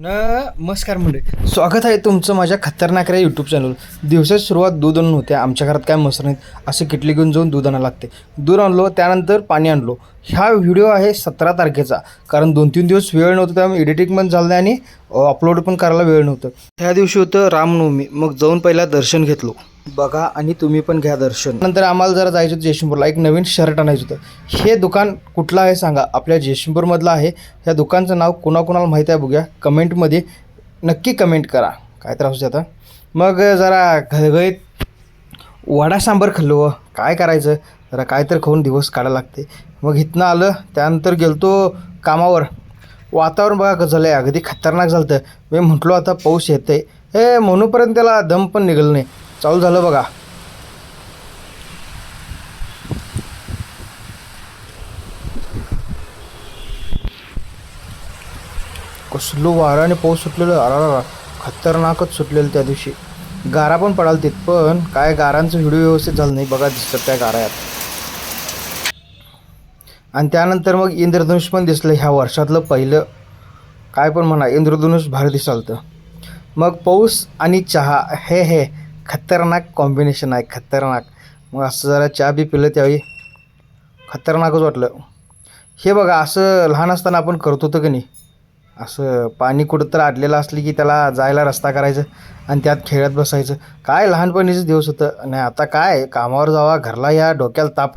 नमस्कार मंडळी. स्वागत आहे तुमचं माझ्या खतरनाक रे यूट्यूब चॅनल दिवसाची सुरुवात दूध आणून होते. आमच्या घरात काय मसर नाहीत. असं किटली घेऊन जाऊन दूध आणायला लागते. दूध आणलो त्यानंतर पाणी आणलो. हा व्हिडिओ आहे सतरा तारखेचा. कारण दोन तीन दिवस वेळ नव्हतं त्यामुळे एडिटिंग पण झालं नाही आणि अपलोड पण करायला वेळ नव्हतं. ह्या दिवशी होतं रामनवमी. मग जाऊन पहिला दर्शन घेतलो. बघा आणि तुम्ही पण घ्या दर्शन. नंतर आम्हाला जरा जायचं होतं जयशिंपूरला. एक नवीन शर्ट आणायचं होतं. हे दुकान कुठलं आहे सांगा. आपल्या जयशिंपूरमधलं आहे. या दुकानचं नाव कोणाकोणाला माहीत आहे बघूया. कमेंटमध्ये नक्की कमेंट करा. काय त्रास होते आता. मग जरा घळघळीत वडा सांबर खाल्लो. व. काय करायचं? जरा काय तर खाऊन दिवस काढायला लागते. मग इथनं आलं. त्यानंतर गेलतो कामावर. वातावरण बघा कसं झालं आहे अगदी खतरनाक झालं होतं मी म्हटलो आता पाऊस येते हे म्हणूपर्यंत त्याला दम पण निघालं नाही. चालू झालं बघा. कसलो वाराने पाऊस सुटलेलं. अरा खतरनाकच सुटलेलं त्या दिवशी. गारा पण पडाल तिथ पण काय गारांचं व्हिडिओ व्यवस्थित झालं नाही बघा दिसतात त्या गारायात आणि त्यानंतर मग इंद्रधनुष पण दिसलं ह्या वर्षातलं पहिलं. काय पण म्हणा इंद्रधनुष भारी दिसालतं. मग पाऊस आणि चहा हे हे खतरनाक कॉम्बिनेशन आहे खतरनाक. मग असं जरा चहा बी पिलं त्यावेळी. खतरनाकच वाटलं. हे बघा असं लहान असताना आपण करत होतो की नाही? असं पाणी कुठं तर अडलेलं असली की त्याला जायला रस्ता करायचं आणि त्यात खेळत बसायचं. काय लहानपणीचं दिवस होतं. आणि आता काय? कामावर जावा घरला या डोक्याला ताप